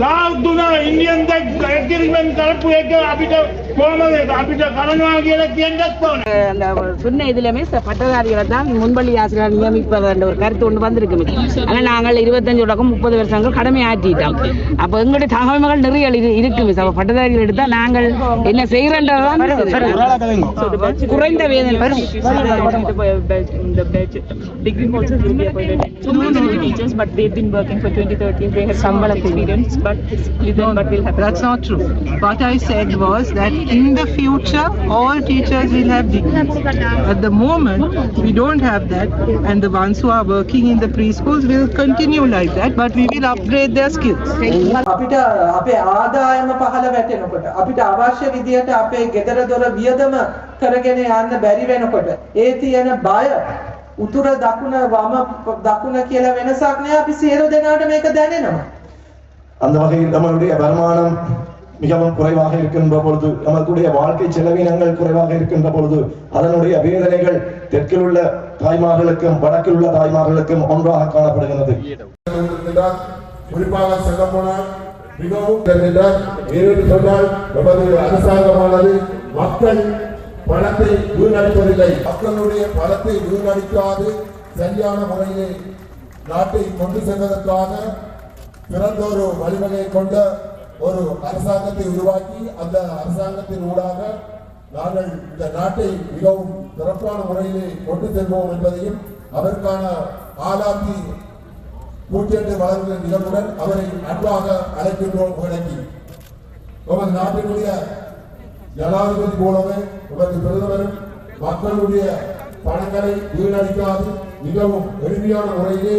ನಾಲ್ಕು ದಿನ Indian agreement ಕಳಪು ಹೇಗೆ ಅಬಿಟ அந்த சொன்ன இதுலயுமே பட்டதாரிகளை தான் முன்பள்ளி ஆசிரியர் நியமிப்பது என்ற ஒரு கருத்து ஒன்று வந்திருக்கு. ஆனால் நாங்கள் இருபத்தஞ்சு தொடக்கம் முப்பது வருஷங்கள் கடமை ஆற்றிட்டோம். அப்போ எங்களுடைய தகவல்கள் நிறைய இருக்கு மிஸ். அப்போ பட்டதாரிகள் நாங்கள் என்ன செய்கிறன்றதான் குறைந்த வேதனை degree also will be appointed. So many teachers, but they've been working for 20, 30 years. They have some experience, in the future, all teachers will have degrees. At the moment, we don't have that, and the ones who are working in the preschools will continue like that, but we will upgrade their skills. අපිට අපේ ආදායම පහළ වැටෙනකොට අපිට අවශ්‍ය විදිහට අපේ ගෙදර දොර වියදම කරගෙන යන්න බැරි වෙනකොට ඒ තියෙන බය උතුර දකුණ වම දකුණ කියලා වෙනසක් නෑ අපි සියලු දෙනාට මේක දැනෙනවා அந்த வகையில் நம்மளுடைய வருமானம் மிகவும் குறைவாக இருக்கின்ற பொழுது நமக்குடைய வாழ்க்கை செலவினங்கள் குறைவாக இருக்கின்ற பொழுது அதனுடைய வேதனைகள் தெற்கில் உள்ள தாய்மார்களுக்கும் வடக்கில் உள்ள தாய்மார்களுக்கும் ஒன்றாக காணப்படுகிறது. குறிப்பாக சொல்ல போனால் மிகவும் சொன்னால் நமது அரசாங்கமானது மக்கள் பணத்தை வீணடிப்பதில்லை. மக்களுடைய பணத்தை வீணடிக்காது. சரியான முறையில் நாட்டை கொண்டு செல்வதற்காக பிறந்தோரு வலிமையை கொண்ட ஒரு அரசாங்கத்தை உருவாக்கி அந்த அரசாங்கத்தின் ஊடாக நாங்கள் இந்த நாட்டை மிகவும் சிறப்பான முறையிலே கொண்டு செல்வோம் என்பதையும் அதற்கான ஆலாத்தி பூச்செண்டு வளர்ந்த நிகழ்வுடன் அவரை அன்பாக அழைக்கின்றோம் வழங்கி நமது நாட்டினுடைய ஜனாதிபதி போலவே நமது பிரதமரும் மக்களுடைய பணங்களை வீணடிக்காது மிகவும் எளிமையான முறையிலே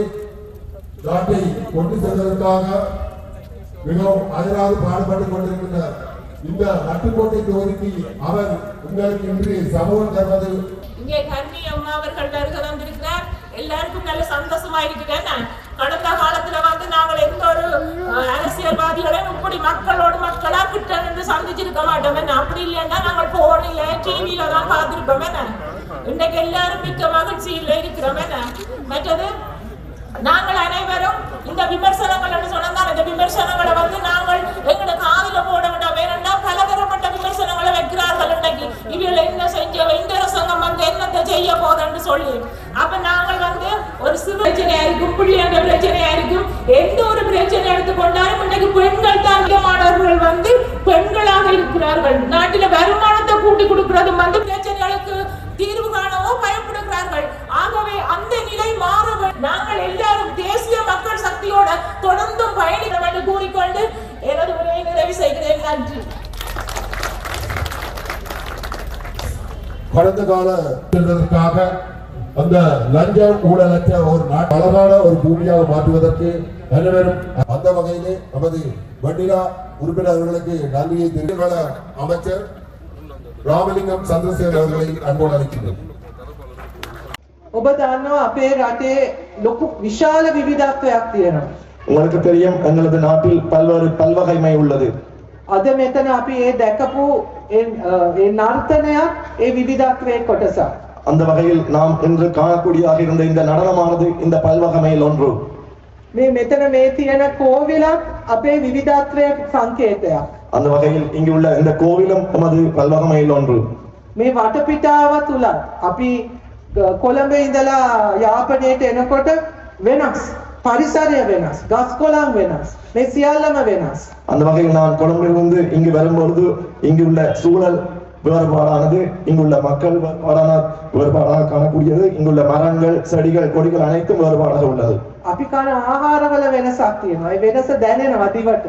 நாட்டை கொண்டு செல்வதற்காக மிகவும் அதனால் பாடுபட்டு கொண்டிருக்கின்றார். இந்த நட்டுக்கோட்டை தொகுதிக்கு அவர் உங்களுக்கு இன்று சமூகம் தருவது. இங்கே கண்ணி அம்மா அவர்கள் வருகை வந்திருக்கிறார் எல்லாருக்கும் நல்ல சந்தோஷமா இருக்கிறேன் கடந்த காலத்துல வந்து நாங்கள் எந்த ஒரு அரசியல்வாதிகளையும் இப்படி மக்களோடு மக்களா கிட்ட நின்று சந்திச்சிருக்க மாட்டோம். அப்படி இல்லைன்னா நாங்கள் போனில டிவியில தான் பார்த்திருப்போம். இன்னைக்கு எல்லாரும் மிக்க மகிழ்ச்சியில் இருக்கிறோம். மற்றது நாங்கள் அனைவரும் இந்த விமர்சனங்கள் என்று சொன்னால் இந்த விமர்சனங்களை வந்து நாங்கள் எங்களை காதில போட வேண்டாம். வேணும்னா பலதரப்பட்ட விமர்சனங்களை வைக்கிறார்கள் இன்னைக்கு இவர்கள் என்ன செஞ்ச இந்த அரசாங்கம் வந்து என்னத்தை செய்ய போதுன்னு சொல்லி. அப்ப நாங்கள் வந்து ஒரு சிறு பிரச்சனையா இருக்கும் புள்ளியங்க பிரச்சனையா இருக்கும் எந்த ஒரு பிரச்சனை எடுத்துக்கொண்டாலும் இன்னைக்கு பெண்கள் தான் அதிகமானவர்கள் வந்து பெண்களாக இருக்கிறார்கள். நாட்டில வருமானத்தை கூட்டி கொடுக்கிறதும் வந்து பிரச்சனைகளுக்கு தீர்வு காணவோ பயப்படுகிறார்கள். ஆகவே அந்த நிலை மாற நாங்கள் சக்தியோட தொடர்ந்தும் பயணிக்கிறோம் என்று கூறிக்கொண்டு எனது உரையை நிறைவு செய்கிறேன். நன்றி. கடந்த கால செல்வதற்காக அந்த லஞ்சம் ஊழலற்ற ஒரு அழகான ஒரு பூமியாக மாற்றுவதற்கு அனைவரும் அந்த வகையிலே நமது வண்டிலா உறுப்பினர்களுக்கு நன்றியை தெரிவிக்க அமைச்சர் ராமலிங்கம் சந்திரசேகர் அவர்களை அன்போடு அழைக்கின்றோம். ඔබ දන්නවා අපේ රටේ ලොකු විශාල විවිධත්වයක් තියෙනවා உங்களுக்கு தெரியும் எங்களது நாட்டில் பல்வேறு பல்வகைமை உள்ளது අද මෙතන අපි ඒ දැකපු ඒ අ, ඒ නර්තනයක් ඒ විවිධත්වයේ කොටසක් அந்த வகையில் நாம் இன்று காணக்கூடியதாக இருந்த இந்த நடனமானது இந்த பல்வகைமையில் ஒன்று මේ මෙතන මේ තියෙන කෝවිලක් අපේ විවිධත්වයේ සංකේතයක් அந்த வகையில் இங்கு உள்ள இந்த கோவிலும் நமது பல்வகைமையில் ஒன்று මේ වටපිටාව තුලත් අපි අ, කොළඹ ඉඳලා යාපනයට එනකොට වෙනස් පරිසරය වෙනස් ගස් කොළන් වෙනස් මේ සියල්ලම වෙනස් அந்த வகையில் நான் கொழும்பிலிருந்து இங்கு வரும்பொழுது இங்கு உள்ள சூழல் வேறுபாடானது இங்குள்ள மக்கள் வேறுபாடான வேறுபாடாக காணக்கூடியது இங்குள்ள மரங்கள் செடிகள் கொடிகள் அனைத்தும் வேறுபாடாக உள்ளது අපි කන ආහාරවල වෙනසක් තියෙනවා ඒ වෙනස දැනෙනවා දිවට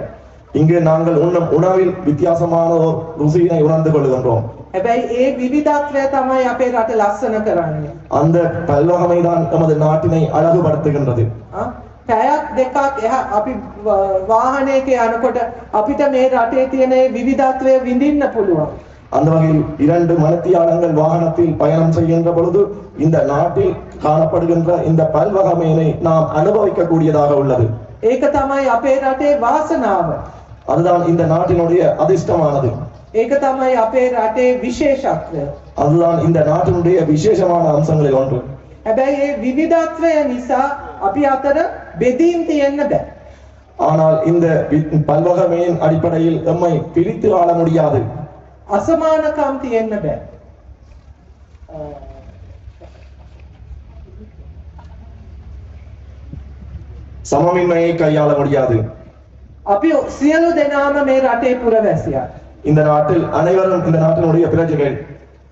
இங்கு நாங்கள் உண்ணும் உணவில் வித்தியாசமான ஒரு ருசியினை உணர்ந்து கொள்கின்றோம் හැබැයි ඒ විවිධත්වය තමයි අපේ රට ලස්සන කරන්නේ அந்த பல்வகைமைதான் நமது நாட்டினை அழகுபடுத்துகின்றது ආ? පැයක් දෙකක් එහා අපි ව- වාහනයක යනකොට අපිට මේ රටේ තියෙන ඒ විවිධත්වය විඳින්න පුළුවන් அந்த வகையில் இரண்டு மணித்தியாலங்கள் வாகனத்தில் பயணம் செய்கின்ற பொழுது இந்த நாட்டில் காணப்படுகின்ற இந்த பல்வகைமையினை நாம் அனுபவிக்க கூடியதாக உள்ளது ඒක තමයි අපේ රටේ වාසනාව அதுதான் இந்த நாட்டினுடைய அதிர்ஷ்டமானது ඒක තමයි අපේ රටේ විශේෂත්වය அதுதான் இந்த நாட்டினுடைய விசேஷமான அம்சங்களில் ஒன்று හැබැයි ඒ විවිධත්වය නිසා අපි අතර බෙදීම් තියෙන්න බෑ ஆனால் இந்த வி- பல்வகமையின் அடிப்படையில் எம்மை பிரித்து ஆள முடியாது අසමානකම් තියෙන්න බෑ. சமமின்மையை கையாள முடியாது අපි සියලු දෙනාම මේ රටේ පුරවැසියා. இந்த நாட்டில் அனைவரும் இந்த நாட்டினுடைய பிரஜைகள்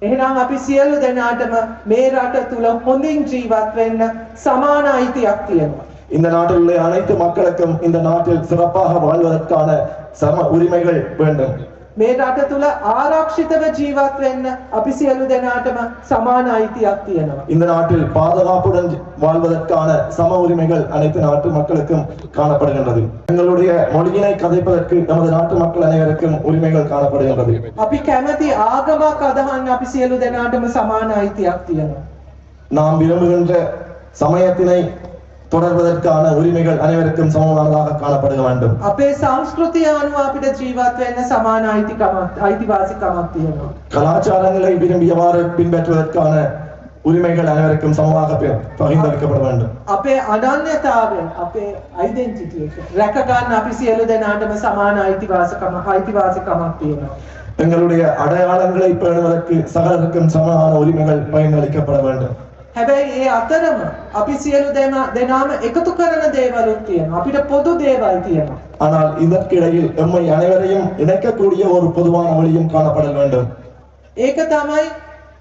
එහෙනම් අපි සියලු දෙනාටම මේ රට තුල හොඳින් ජීවත් වෙන්න සමාන අයිතියක් තියෙනවා. இந்த நாட்டில் உள்ள அனைத்து மக்களுக்கும் இந்த நாட்டில் சிறப்பாக வாழ்வதற்கான சம உரிமைகள் வேண்டும் මේ රට තුල ආරක්ෂිතව ජීවත් වෙන්න අපි සියලු දෙනාටම සමාන අයිතියක් තියෙනවා. இந்த நாட்டில் பாதுகாப்புடன் வாழ்வதற்கான சம உரிமைகள் அனைத்து நாட்டு மக்களுக்கும் காணப்படுகின்றது எங்களுடைய மொழியினை கதைப்பதற்கு நமது நாட்டு மக்கள் அனைவருக்கும் உரிமைகள் காணப்படுகின்றது අපි කැමති ආගමක් අදහන්න අපි සියලු දෙනාටම සමාන අයිතියක් තියෙනවා. நாம் விரும்புகின்ற சமயத்தினை தொடர்வதற்கான உரிமைகள் அனைவருக்கும் சமமானதாக காணப்பட வேண்டும் අපේ සංස්කෘතිය අනුව අපිට ජීවත් වෙන්න සමාන අයිතිකමක් අයිතිවාසිකමක් තියෙනවා. கலாச்சாரங்களை விரும்பியவாறு பின்பற்றுவதற்கான உரிமைகள் அனைவருக்கும் சமமாக பி- பகிர்ந்தளிக்கப்பட வேண்டும் අපේ අනන්‍යතාවයෙන් අපේ ඩෙන්ටිටි එක රැක ගන්න අපි සියලු දෙනාටම සමාන අයිතිවාසිකම අයිතිවාසිකමක් තියෙනවා. எங்களுடைய அடையாளங்களை பேணுவதற்கு சகலருக்கும் சமமான உரிமைகள் பகிர்ந்தளிக்கப்பட வேண்டும் හැබැයි ඒ අතරම අපි සියලු දෙනා දෙනාම එකතු කරන දේවලුත් තියෙනවා. අපිට පොදු දේවල් තියෙනවා. ஆனால் இதற்கிடையில் எம்மை அனைவரையும் இணைக்கக்கூடிய ஒரு பொதுவான வழியும் காணப்பட வேண்டும் ඒක තමයි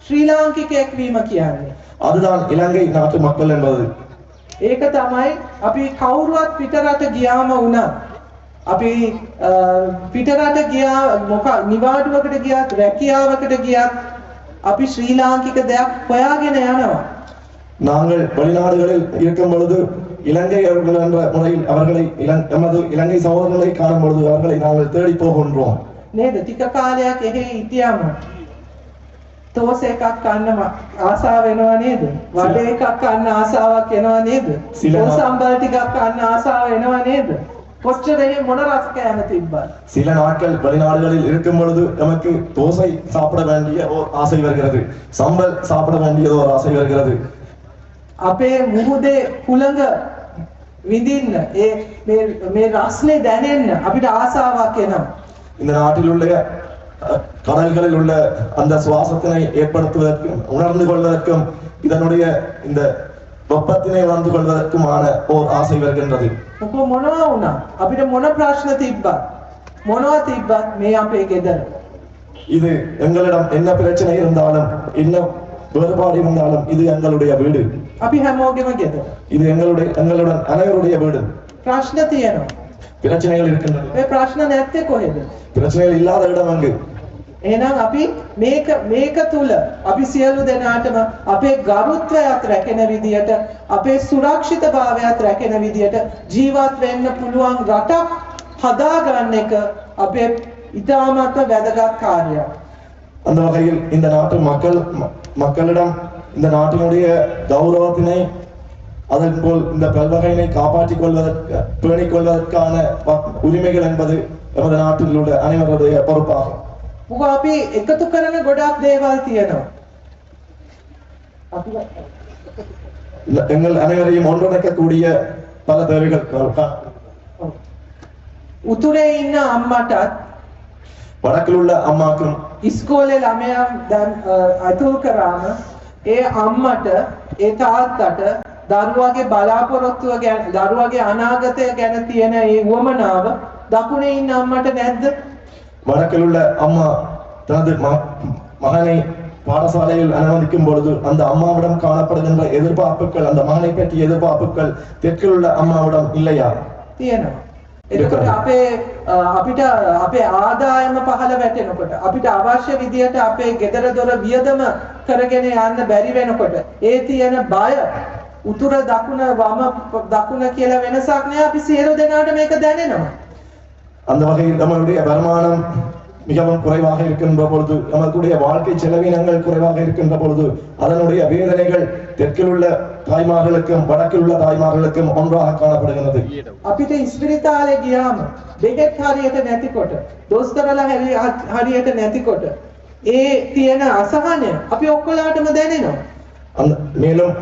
ශ්‍රී ලාංකිකයෙක් වීම කියන්නේ. அதுதான் இலங்கை நாட்டு மக்கள் என்பது ඒක තමයි අපි කවුරුවත් පිටරට ගියාම වුණා. අපි අ, පිටරට ගියා මොක නිවාඩුවකට ගියත් රැකියාවකට ගියත් අපි ශ්‍රී ලාංකික දෙයක් හොයාගෙන යනවා. நாங்கள் வெளிநாடுகளில் இருக்கும் பொழுது இலங்கையர்கள் என்ற முறையில் அவர்களை இலங்- எமது இலங்கை சகோதரர்களை காணும் பொழுது அவர்களை நாங்கள் தேடி போகின்றோம் නේද? ටික කාලයක් එහෙ හිටියම තෝස එකක් කන්න ම- ආසාව වෙනව නේද? වඩ එකක් කන්න ආසාවක් එනවා නේද? සිලනවා. පොසම්බල් ටිකක් කන්න ආසාව එනවා නේද? කොච්චර එහෙ මොන රස කෑම තිබ්බත්. சில நாட்கள் வெளிநாடுகளில் இருக்கும் பொழுது நமக்கு தோசை சாப்பிட வேண்டிய ஓர் ஆசை வருகிறது சம்பல் சாப்பிட வேண்டிய ஒரு ஆசை வருகிறது අපේ මුහුදේ කුළඟ විඳින්න ඒ මේ මේ රස්නේ දැනෙන්න අපිට ආසාවක් එනවා. இந்த நாட்டில் உள்ள அஹ், கடல்களில் உள்ள அந்த சுவாசத்தினை ஏற்படுத்துவதற்கும் உணர்ந்து கொள்வதற்கும் இதனுடைய இந்த வெப்பத்தினை உணர்ந்து கொள்வதற்குமான ஓர் ஆசை வருகின்றது මොකෝ මොනවා වුණා අපිට මොන ප්‍රශ්න තිබ්බත් මොනවා තිබ්බත් මේ අපේ ගෙදර. இது எங்களிடம் என்ன பிரச்சனை இருந்தாலும் என்ன வேறுபாடு இருந்தாலும் இது எங்களுடைய வீடு අපි හැමෝගෙම ගෙදර. இது எங்களுடைய எங்களுடன் அனைவருடைய வீடு ප්‍රශ්න තියෙනවා. பிரச்சனைகள் இருக்கின்றன මේ ප්‍රශ්න නැත්තේ කොහෙද? பிரச்சனைகள் இல்லாத இடம் அங்கு එහෙනම් අපි මේක මේක තුල අපි සියලු දෙනාටම අපේ ගරුත්වයත් රැකෙන විදියට අපේ සුරක්ෂිතභාවයත් රැකෙන විදියට ජීවත් වෙන්න පුළුවන් රටක් හදාගන්න එක අපේ ඉතාමත්ම වැදගත් කාර්යයක්. அந்த வகையில் இந்த நாட்டு மக்கள் ம- மக்களிடம் இந்த நாட்டினுடைய கௌரவத்தினை அதன் போல் இந்த பல்வகையினை காப்பாற்றிக் கொள்வதற்கு பேணிக் கொள்வதற்கான வ- உரிமைகள் என்பது எமது நாட்டில் உள்ள அனைவருடைய பொறுப்பாகும் මොකද අපි එකතු කරන ගොඩක් දේවල් තියෙනවා. අපි இந்த எங்கள் அனைவரையும் ஒன்றிணைக்கக்கூடிய பல தேவைகள் கா- උතුරේ ඉන්න අම්මටත් வடக்கில் உள்ள அம்மாக்கும் ඉස්කෝලේ ළමයා දැන් අතුල් කරාම ඒ අම්මට ඒ තාත්තට දරුවගේ බලාපොරොත්තුව ගැන දරුවගේ අනාගතය ගැන තියෙන ඒ උවමනාව දකුණේ ඉන්න අම්මට නැද්ද? வடக்கில் உள்ள அம்மா தனது ம- மகனை பாடசாலையில் அனுமதிக்கும் பொழுது அந்த அம்மாவிடம் காணப்படுகின்ற எதிர்பார்ப்புகள் அந்த மகனை பற்றிய எதிர்பார்ப்புகள் தெற்கில் உள்ள அம்மாவிடம் இல்லையா තියෙනවා. එතකොට අපේ අ, අපිට අපේ ආදායම පහළ වැටෙනකොට අපිට අවශ්‍ය විදියට අපේ ගෙදර දොර වියදම කරගෙන යන්න බැරි වෙනකොට ඒ තියෙන බය උතුර දකුණ වම දකුණ කියලා වෙනසක් නෑ අපි සියලු දෙනාට මේක දැනෙනවා. அந்த வகையில் நம்மளுடைய வருமானம் மிகவும் குறைவாக இருக்கின்ற பொழுது நமக்குடைய வாழ்க்கை செலவினங்கள் குறைவாக இருக்கின்ற பொழுது அதனுடைய வேதனைகள் தெற்கில் உள்ள தாய்மார்களுக்கும் வடக்கில் உள்ள தாய்மார்களுக்கும் ஒன்றாக காணப்படுகிறது අපිට ඉස්පිරිතාලේ ගියාම බෙහෙත් හරියට නැතිකොට දොස්තරලා හැරි- හරියට නැතිකොට ඒ තියෙන අසහනය අපි ඔක්කොලාටම දැනෙනවා. அந்த மேலும்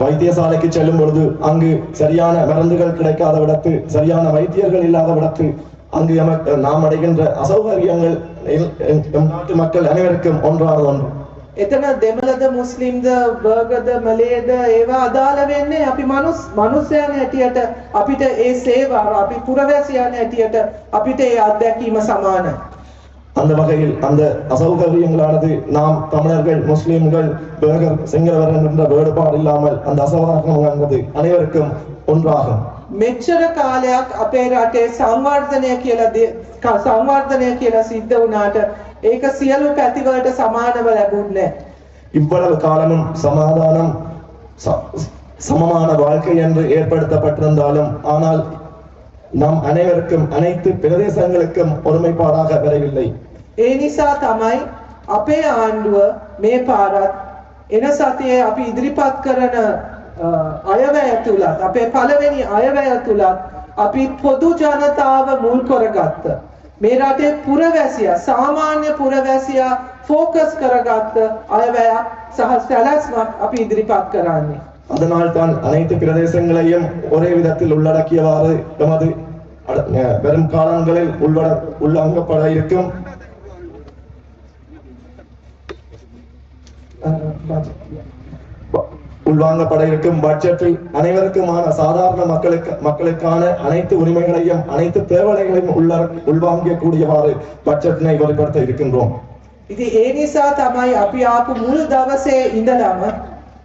வைத்தியசாலைக்கு செல்லும் பொழுது அங்கு சரியான மருந்துகள் கிடைக்காத விடத்து சரியான வைத்தியர்கள் இல்லாத விடத்து அங்கு எமக்கு நாம் அடைகின்ற அசௌகரியங்கள் எம்- எம் எம் நாட்டு மக்கள் அனைவருக்கும் ஒன்றான ஒன்று එතන දෙමළද මුස්ලිම්ද බර්ගද මලේද ඒවා අදාළ වෙන්නේ අපි මනුස් මනුස්සයන් හැටියට අපිට ඒ සේවාව අපි පුරවැසියන් හැටියට අපිට ඒ අත්දැකීම සමානයි. அந்த வகையில் அந்த அசௌகரியங்களானது நாம் தமிழர்கள் முஸ்லிம்கள் பேகர் சிங்களவர் என்ற வேறுபாடு இல்லாமல் அந்த அசௌகரியமானது அனைவருக்கும் ஒன்றாகும் මෙච්චර කාලයක් අපේ රටේ සංවර්ධනය කියලා දේ- ක- සංවර්ධනය කියලා සිද්ධ වුණාට ඒක සියලු පැතිවලට සමානව ලැබුණේ නැහැ. இவ்வளவு காலமும் சமாதானம் ச- சமமான வாழ்க்கை என்று ஏற்படுத்தப்பட்டிருந்தாலும் ஆனால் நம் அனைவருக்கும் அனைத்து பிரதேசங்களுக்கும் ஒருமைப்பாடாக வரவில்லை ඒ නිසා තමයි අපේ ආණ්ඩුව මේ පාරත් එන සතියේ අපි ඉදිරිපත් කරන අ, අයවැය තුලත් අපේ පළවෙනි අයවැය තුලත් අපි පොදු ජනතාව මුල් කරගත්ත මේ රටේ පුරවැසියා සාමාන්‍ය පුරවැසියා ફોકસ කරගත්ත අයවැයක් සහ සැලැස්මක් අපි ඉදිරිපත් කරන්නේ அதனால் தான் அனைத்து பிரதேசங்களையும் ஒரே விதத்தில் உள்ளடக்கியவாறு எமது அட- அஹ் வரும் காலங்களில் உள்ளட உள்ளங்கப்பட இருக்கும் අ, budget. ப- உள்வாங்கப்பட இருக்கும் பட்ஜெட்டில் அனைவருக்குமான சாதாரண மக்களுக்கு மக்களுக்கான அனைத்து உரிமைகளையும் அனைத்து தேவைகளையும் உள்ள உள்வாங்கக்கூடியவாறு பட்ஜெட்டினை வெளிப்படுத்த இருக்கின்றோம் ඉතින් ඒ නිසා තමයි අපි ආපු මුල් දවසේ ඉඳලම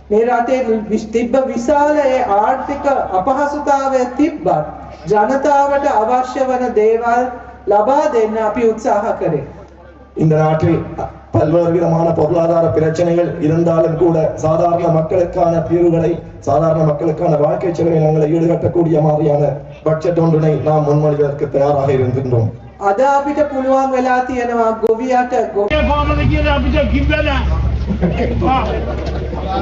මේ රටේ විශ්- තිබ්බ විශාල ඒ ආර්ථික අපහසුතාවය තිබ්බත් ජනතාවට අවශ්‍ය වන දේවල් ලබා දෙන්න අපි උත්සාහ කරේ. இந்த நாட்டில் பல்வேறு விதமான பொருளாதார பிரச்சனைகள் இருந்தாலும் கூட சாதாரண மக்களுக்கான தீர்வுகளை சாதாரண மக்களுக்கான வாழ்க்கை செலவினங்களை ஈடுகட்டக்கூடிய மாதிரியான பட்ஜெட் ஒன்றினை நாம் முன்மொழிவதற்கு தயாராக இருக்கின்றோம் අද අපිට පුළුවන් වෙලා තියෙනවා ගොවියට ගො- කොහමද කියලා අපිට කිව්වද? ආ.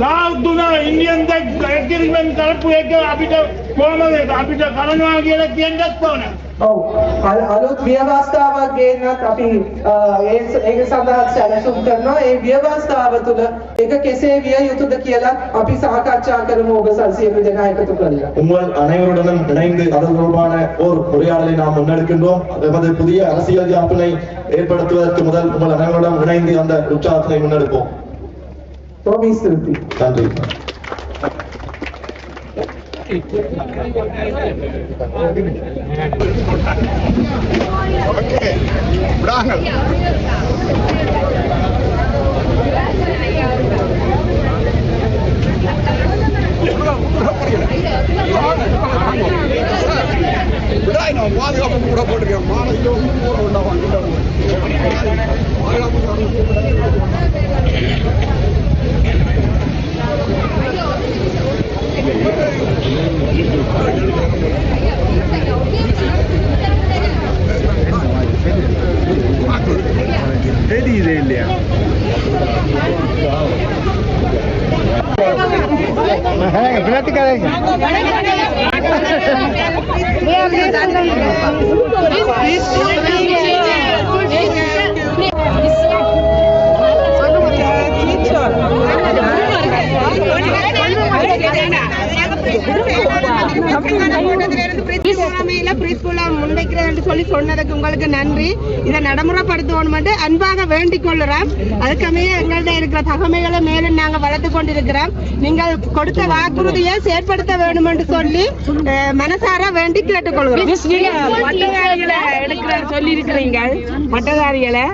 රාව් දුනා ඉන්දියන් දැක් ඇග්‍රීමන්ට් කරපු එක අපිට කොහමද අපිට කරනවා කියලා කියන්නත් ඕන. ඔව් අ- අලුත් ව්‍යවස්ථාවක් ගේන්නත් අපි අ, ඒ ස- ඒක සඳහා සැලසුම් කරනවා ඒ ව්‍යවස්ථාව තුළ ඒක කෙසේ විය යුතුද කියලා අපි සාකච්ඡා කරමු ඔබ සියලු දෙනා එකතු කරලා உங்கள் அனைவருடனும் இணைந்து அது தொடர்பான ஓர் உரையாடலை நாம் முன்னெடுக்கின்றோம் எமது புதிய அரசியல் யாப்பினை ஏற்படுத்துவதற்கு முதல் உங்கள் அனைவருடன் இணைந்து அந்த உற்சாகத்தினை முன்னெடுப்போம் விடாங்கள் விடாய் நான் பாதுகாப்பு கூட போட்டுருக்கேன் மாநிலம் கூட உண்டா பாதுகாப்பு Vedi Delia. Plática அப்படிங்கான சொல்லி சொன்னதுக்கு உங்களுக்கு நன்றி. இதை நடைமுறைப்படுத்துவோம் மட்டும் அன்பாக வேண்டிக் கொள்ளுறோம் அதுக்கமைய எங்கள்கிட்ட இருக்கிற தகமைகளை மேலும் நாங்கள் வளர்த்து கொண்டிருக்கிறோம். நீங்கள் கொடுத்த வாக்குறுதியை செயற்படுத்த வேண்டும் என்று சொல்லி மனசார வேண்டி கேட்டுக்கொள்கிறோம் சொல்லி இருக்கிறீங்க பட்டதாரிகளை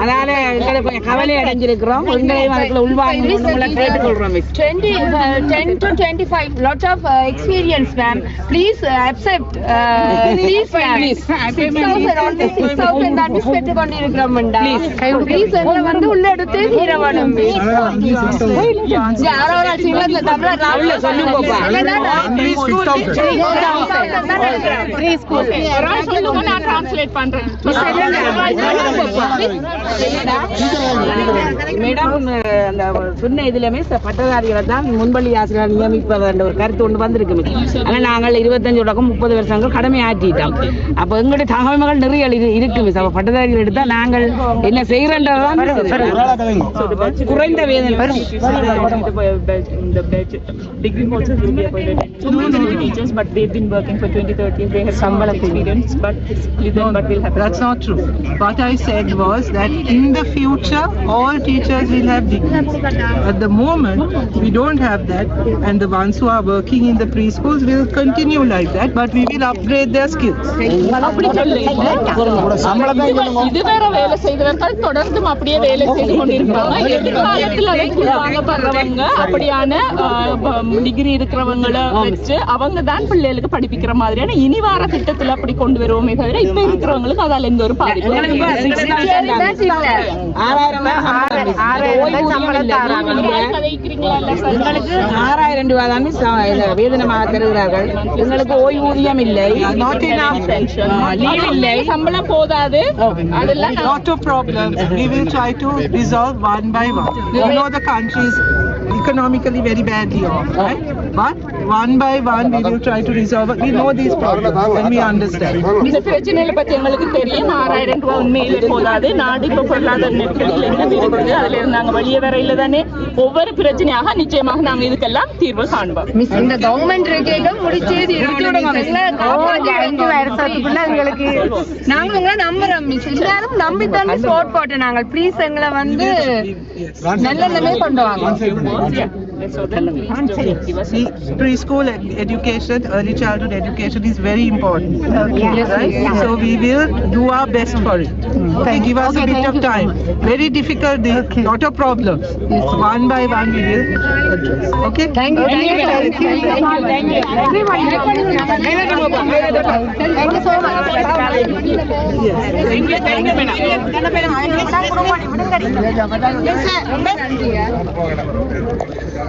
அதால எங்களுக்கு கொஞ்சம் கவலை அடைஞ்சிருக்கிறோம் எங்களையும் அதுக்குள்ள உள்வாங்கி கேட்டுக்கொள்றோம் miss 20, uh, 10 to 25, lot of uh, experience, ma'am. Please uh, accept. Uh, please, ma'am. Please. 6,000 only 6,000 தான் miss பெற்று கொண்டிருக்கிறோம் மண்டா. Please, எங்களை வந்து உள்ள எடுத்து தீர வேணும், miss. யாரோ ஒரு ஆள் சிங்களத்துல தமிழ்ல நான் உள்ள சொல்லுங்கப்பா. Preschool. ஒரு ஆள் சொல்லுங்க, நான் translate பண்றேன். மேடம் அந்த சொன்ன இதுலயுமே பட்டதாரிகளை தான் முன்பள்ளி ஆசிரியர் நியமிப்பது என்ற ஒரு கருத்து ஒன்று வந்திருக்கு ஆனா நாங்கள் இருபத்தஞ்சு தொடக்கம் முப்பது வருஷங்கள் கடமை ஆற்றிட்டோம் அப்ப எங்களுடைய தகவல்கள் நிறைய இரு- இருக்கு மிஸ் அப்ப பட்டதாரிகள் எடுத்தா நாங்கள் என்ன So batch குறைந்த வேதனை degree courses will be appointed two university teachers, but they've been working for 20, 30 years. They have some experience, but then what will happen? That's not true. What I said was that in the future, all teachers will have degrees. At the moment, we don't have that, and the ones who are working in the preschools will continue like that, but we will upgrade their skills. அப்படி சொல்லுங்க இதுவரை வேலை செய்தவர்கள் தொடர்ந்தும் அப்படியே வேலை செய்து கொண்டிருக்காங்க எதிர்காலத்தில் வாங்கப்படுறவங்க அப்படியான டிகிரி இருக்கிறவங்கள வச்சு அவங்க தான் பிள்ளைகளுக்கு படிப்பிக்கிற மாதிரியான இனி வார திட்டத்துல அப்படி கொண்டு வருவோமே தவிர இப்ப இருக்கிறவங்களுக்கு அதால எந்த ஒரு பாதிப்பும் ஆறாயிரம் எங்களுக்கு ஆறாயிரம் ரூபாய் தான் வேதனமாக தருகிறார்கள். எங்களுக்கு ஓய்வூதியம் இல்லை. லீவ் இல்லை சம்பளம் போதாது. அதெல்லாம் of problems. We will try to resolve one by one. You know the country is economically very badly off, right? But one by one we will try to resolve it. We know these problems and we understand. இந்த பிரச்சனைகளை பத்தி எங்களுக்கு தெரியும். ஆறாயிரம் ரூபாய் உண்மையிலே போதாது. நாடு இப்ப பொருளாதார நெருக்கடியில் என்ன இருக்குது அதுல இருந்து நாங்க வெளியே வரையில தானே ஒவ்வொரு பிரச்சனையாக நிச்சயமாக நாங்க இதுக்கெல்லாம் தீர்வு காண்போம். இந்த கவர்மெண்ட் இருக்கேங்க முடிச்சே அஞ்சு வருஷத்துக்குள்ள எங்களுக்கு நாங்க உங்களை நம்புறோம் மிஸ் எல்லாரும் நம்பி தான் ஓட் போட்டோம் நாங்கள். ப்ளீஸ் எங்களை வந்து நல்லெண்ணமே கொண்டு வாங்க. Yeah their see, Preschool ed- education, early childhood education is very important. Yeah. Right? So we will do our best for it. Mm. Okay, give us okay, a bit of time. Very difficult, these, okay. lot of problems. Yes. One by one we will address. Okay? Thank you. Thank you. Thank you. Thank you. Thank you Thank you. Thank you.